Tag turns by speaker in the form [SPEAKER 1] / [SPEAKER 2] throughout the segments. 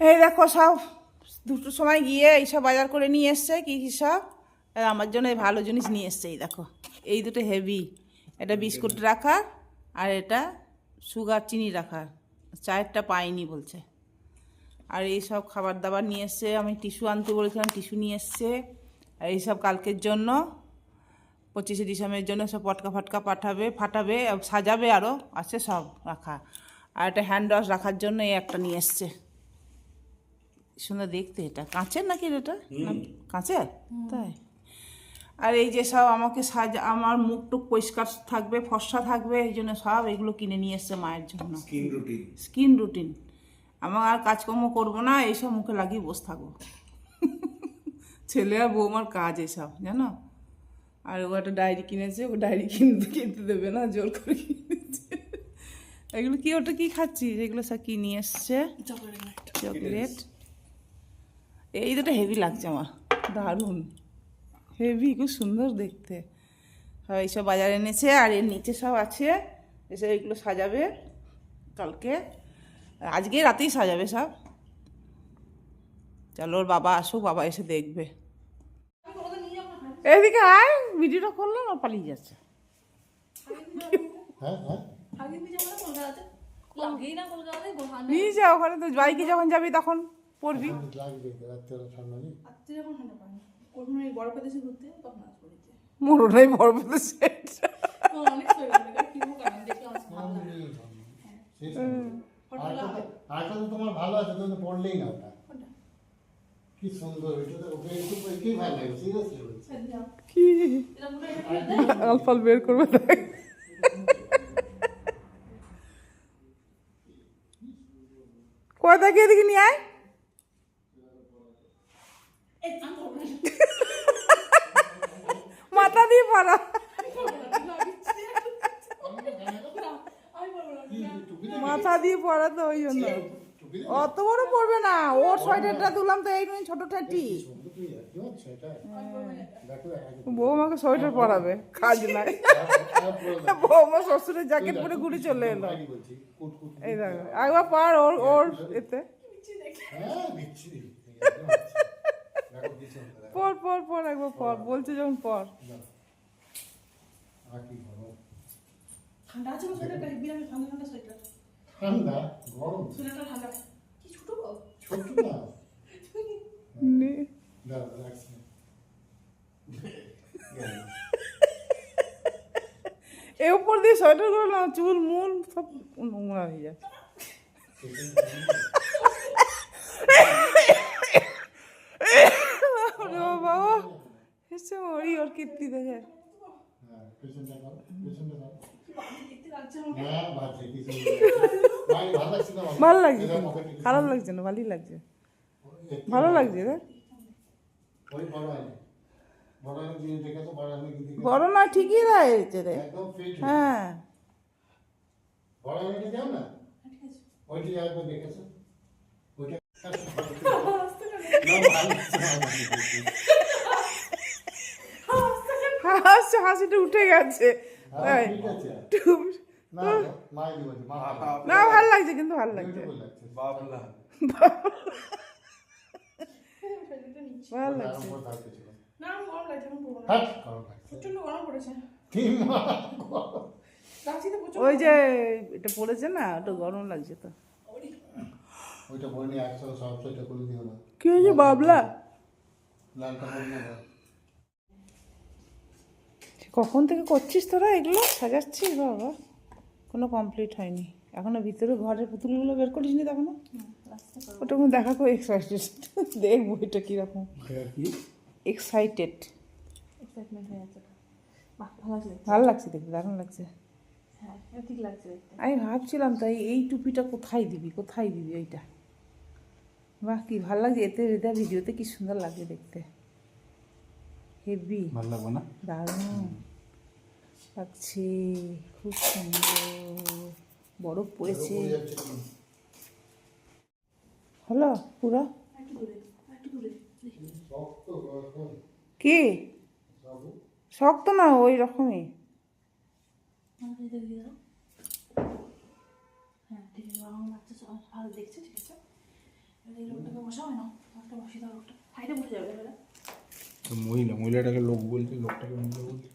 [SPEAKER 1] এই দেখো সব দুটোর সময় গিয়ে এইসব বাজার করে নিয়ে এসছে, কী কী সব আর আমার জন্য এই ভালো জিনিস নিয়ে এসছে, এই দেখো। এই দুটো হেভি, এটা বিস্কুট রাখা আর এটা সুগার চিনি রাখার। চায়েরটা পাইনি বলছে। আর এই সব খাবার দাবার নিয়ে এসছে, আমি টিস্যু আনতে বলেছিলাম, টিস্যু নিয়ে এসছে। আর এইসব কালকের জন্য, পঁচিশে ডিসেম্বরের জন্য সব পটকা ফটকা পাঠাবে, ফাটাবে, সাজাবে আরও আছে সব রাখা আর একটা হ্যান্ড ওয়াশ রাখার জন্য এই একটা নিয়ে এসছে। সুন্দর দেখতে এটা। কাঁচের নাকি এটা কাঁচের? তাই? আর এই যে সব আমাকে সাজা আমার মুখ টুক পরিষ্কার থাকবে ফর্সা থাকবে এই জন্য সব এগুলো কিনে নিয়ে এসছে মায়ের জন্য।
[SPEAKER 2] Skin routine.
[SPEAKER 1] Skin routine. আমার আর কাজকর্ম করব না এইসব মুখে লাগিয়ে বসে থাকব। ছেলে আর বৌমার কাজ এসব জানো? আর ও একটা ডায়েরি কিনেছে ও ডায়েরি কিনতে কিনতে দেবে না জোর করে কিনেছে। এগুলো কি ওটা কি খাচ্ছিস? এগুলো সব কি নিয়ে এসছে? চকলেট। এই দুটো হেভি লাগছে আমার। দারুণ। হেভি খুব সুন্দর দেখতে। সব এইসব বাজারে এনেছে আর এর নিচে সব আছে। এসে এগুলো সাজাবে কালকে। আজকে রাতেই সাজাবে সব। চলো ওর বাবা আসুক বাবা এসে দেখবে। এদিকে আয় ভিডিওটা করলাম আর পালিয়ে যাচ্ছে।
[SPEAKER 2] হ্যাঁ হ্যাঁ।
[SPEAKER 1] নিয়ে যা ওখানে তো বাইকে যখন যাবি তখন। পড়বি?
[SPEAKER 2] লাগবে রাত্রে ঠান্ডা নেই
[SPEAKER 1] মরণাই বড় পেতে সেট
[SPEAKER 2] আরেকটা তো তোমার ভালো আছে? তুমি পড়লেই না ওটা। কি সুন্দর এটা ওকে একটু কি ভালো লাগে? সিরিয়াসলি বলছি।
[SPEAKER 1] কি? আলফাল বের করবে দেখ। কয় দেখি এদিকে নিয়ে আয়। পড়া মাথা দিয়ে পড়া তো ওই জন্য। অত বড় পড়বে না। ওর সোয়েটারটা তুললাম তো এই ছোট ঠাটি
[SPEAKER 2] সুন্দর তুই কি হচ্ছে এটা দেখো দেখো
[SPEAKER 1] বউ আমাকে সোয়েটার পরাবে। কাজ নাই। আমার শ্বশুরের জ্যাকেট পরে ঘুরে চলে এলো। এই দেখো, একবার পার ওর ওর এতে। পর পর পর, একবার পর। বলছে যখন পর।
[SPEAKER 2] আর কি করো
[SPEAKER 3] ঠান্ডা আছে আমার সোয়েটারটা হেভি আমি ঠান্ডা ঠান্ডা সোয়েটার।
[SPEAKER 2] ঠান্ডা? গরম?
[SPEAKER 3] সোয়েটারটা ঠান্ডা। কি ছোট গো?
[SPEAKER 2] ছোট না?
[SPEAKER 1] নে-
[SPEAKER 2] দাও রাখছি
[SPEAKER 1] এ উপর দিয়ে সোয়েটারগুলো না চুল মুল সব নোংরা হয়ে যায়। ওরে বাবা এসে মরি ওর কীর্তি দেখে।
[SPEAKER 2] হ্যাঁ পেছনটা পেছনটা ভালো লাগছে
[SPEAKER 1] খারাপ লাগছে না ভালোই লাগছে। ভালো লাগছে রে।
[SPEAKER 2] ওই বড়
[SPEAKER 1] না ঠিকই রয়েছে রে। হ্যাঁ।
[SPEAKER 2] ওইটি
[SPEAKER 1] হাসছে হাসিটা উঠে গেছে।
[SPEAKER 2] হ্যাঁ,
[SPEAKER 1] টুপ-
[SPEAKER 2] না
[SPEAKER 1] ভালো লাগছে কিন্তু ভালো লাগছে। ভালো লাগছে। ওই যে এটা পড়েছে না ওটা গরম লাগছে তো।
[SPEAKER 2] ওইটা বই নিয়ে একসাথে সব সেটা করে দিও না।
[SPEAKER 1] কি হয়েছে বাবলা?
[SPEAKER 2] লালটা না
[SPEAKER 1] কখন থেকে করছিস তোরা এগুলো? সাজাচ্ছিস বাবা। কোনো কমপ্লিট হয়নি। এখনও ভিতরে ঘরের পুতুলগুলো বের করিস নি তখনও ওটা কোনো দেখা করে এক্সাইটেড দেখব এটা কীরকম। এক্সাইটেড
[SPEAKER 3] এক্সাইটমেন্ট যাচ্ছে বাহ ভালো লাগছে দেখতে।
[SPEAKER 1] ভালো লাগছে দেখতে দারুণ লাগছে।
[SPEAKER 3] হ্যাঁ
[SPEAKER 1] আমি ভাবছিলাম তাই এই টুপিটা কোথায় দিবি কোথায় দিবি ওইটা? বাহ কি ভালো লাগছে। এতে এটা ভিডিওতে কি সুন্দর লাগে দেখতে। হেভি
[SPEAKER 4] ভালো লাগবে না?
[SPEAKER 1] দারুণ। লাগছে খুব সুন্দর। বরফ পড়েছে। হলো পুরো? কি? শক্ত না ওই রকমই।
[SPEAKER 3] হ্যাঁ দেখছে ঠিক আছে?
[SPEAKER 4] তো মহিলা মহিলাটাকে লোক বলছে লোকটাকে মহিলা বলছে।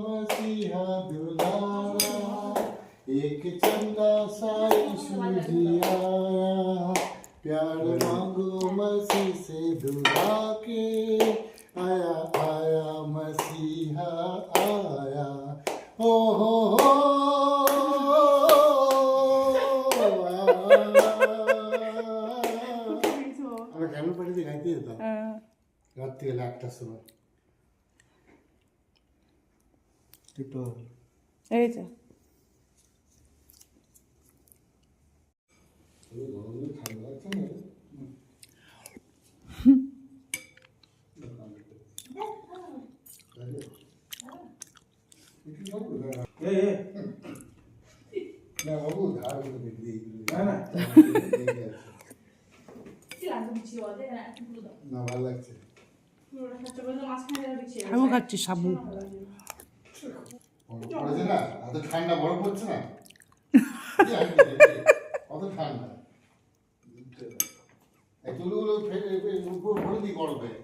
[SPEAKER 2] मसीहा दुलारा एक चंदा सा यीशु जी आया प्यार मांगो मसीह से दुआ के রাত্রিবেলা একটার সময়।
[SPEAKER 1] এই তো
[SPEAKER 3] দাও
[SPEAKER 2] না ভালো লাগছে।
[SPEAKER 3] পুরোটা খাচ্ছে
[SPEAKER 1] সাবু
[SPEAKER 2] না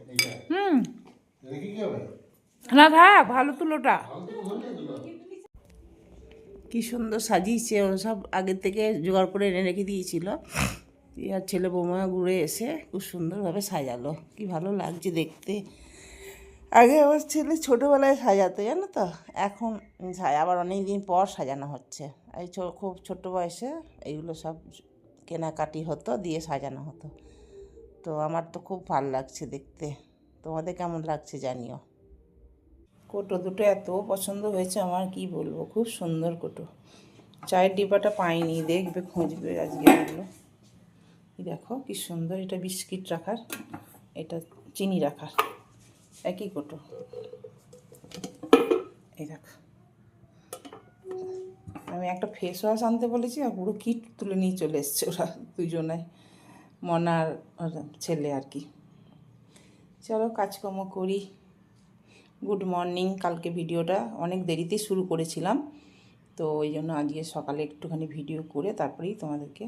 [SPEAKER 2] এইটা
[SPEAKER 1] হুম। না থাক, ভালো তুলোটা। কি সুন্দর সাজিয়েছে, ওরা সব আগের থেকে জোগাড় করে এনে রেখে দিয়েছিল। দিয়ে আর ছেলে বৌমা ঘুরে এসে খুব সুন্দরভাবে সাজালো। কি ভালো লাগছে দেখতে। আগে আমার ছেলে ছোটোবেলায় সাজাতো, জানো তো? এখন আবার অনেক দিন পর সাজানো হচ্ছে। এই খুব ছোট বয়সে এইগুলো সব কেনাকাটি হতো, দিয়ে সাজানো হতো। তো আমার তো খুব ভালো লাগছে দেখতে। তোমাদের কেমন লাগছে জানিও। কোটো দুটো এত পছন্দ হয়েছে আমার, কি বলব? খুব সুন্দর কোটো। চায়ের ডিব্বাটা পাইনি, দেখবে, খুঁজবে আজকে এই দেখো কি সুন্দর, এটা বিস্কিট রাখার, এটা চিনি রাখার, একই কোটো। এই দেখো। আমি একটা ফেস ওয়াশ আনতে বলেছি আর পুরো কিট তুলে নিয়ে চলে এসছে ওরা দুজনে মনার ছেলে আর কি। চলো কাজকর্ম করি। গুড মর্নিং কালকে ভিডিওটা অনেক দেরিতে শুরু করেছিলাম, তো ওই জন্য আজকে সকালে একটুখানি ভিডিও করে তারপরেই তোমাদেরকে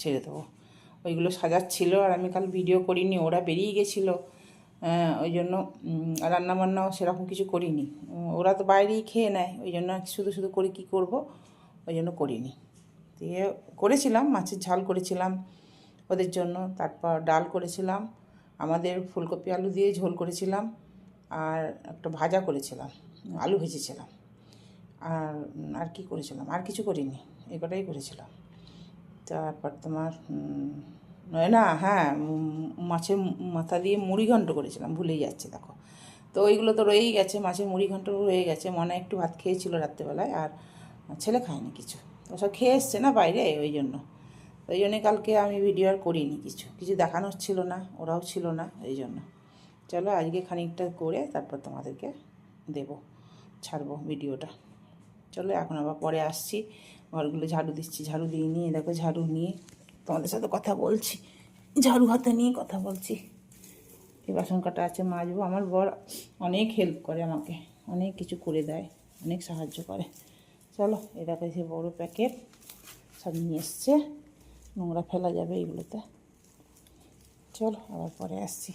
[SPEAKER 1] ছেড়ে দেবো। ওইগুলো সাজাচ্ছিল আর আমি কাল ভিডিও করিনি, ওরা বেরিয়ে গেছিল। ওই জন্য রান্নাবান্নাও সেরকম কিছু করিনি। ওরা তো বাইরেই খেয়ে নেয়, ওই জন্য শুধু শুধু করে কি করব, ওই জন্য করিনি। দিয়ে করেছিলাম, মাছের ঝাল করেছিলাম ওদের জন্য, তারপর ডাল করেছিলাম, আমাদের ফুলকপি আলু দিয়ে ঝোল করেছিলাম, আর একটা ভাজা করেছিলাম, আলু ভেজেছিলাম। আর আর কি করেছিলাম? আর কিছু করিনি এই কটাই করেছিলাম। তারপর তোমার না হ্যাঁ মাছের মাথা দিয়ে মুড়ি ঘন্ট করেছিলাম, ভুলেই যাচ্ছে, দেখো। তো ওইগুলো তো রয়েই গেছে, মাছের মুড়ি ঘন্ট রয়ে গেছে, মনে একটু ভাত খেয়েছিল রাত্রেবেলায়, আর ছেলে খায়নি কিছু। ওসব খেয়ে এসছে না বাইরে, ওই জন্য। ওই জন্যে কালকে আমি ভিডিও আর করিনি কিছু। কিছু দেখানোর ছিল না, ওরাও ছিল না, এই জন্য। চলো আজকে খানিকটা করে তারপর তোমাদেরকে দেব, ছাড়বো ভিডিওটা। চলো, এখন আবার পরে আসছি। ঘরগুলো ঝাড়ু দিচ্ছি, ঝাড়ু দিয়ে নিয়ে, দেখো ঝাড়ু নিয়ে তোমাদের সাথে কথা বলছি। ঝাড়ু হাতে নিয়ে কথা বলছি। এই বাসন কাটা আছে, মাজবো। আমার বর অনেক হেল্প করে আমাকে, অনেক কিছু করে দেয়, অনেক সাহায্য করে। চলো, এই দেখো সে বড়ো প্যাকেট সব নিয়ে এসছে। নোংরা ফেলা যাবে এইগুলোতে চলো, আবার পরে আসছি।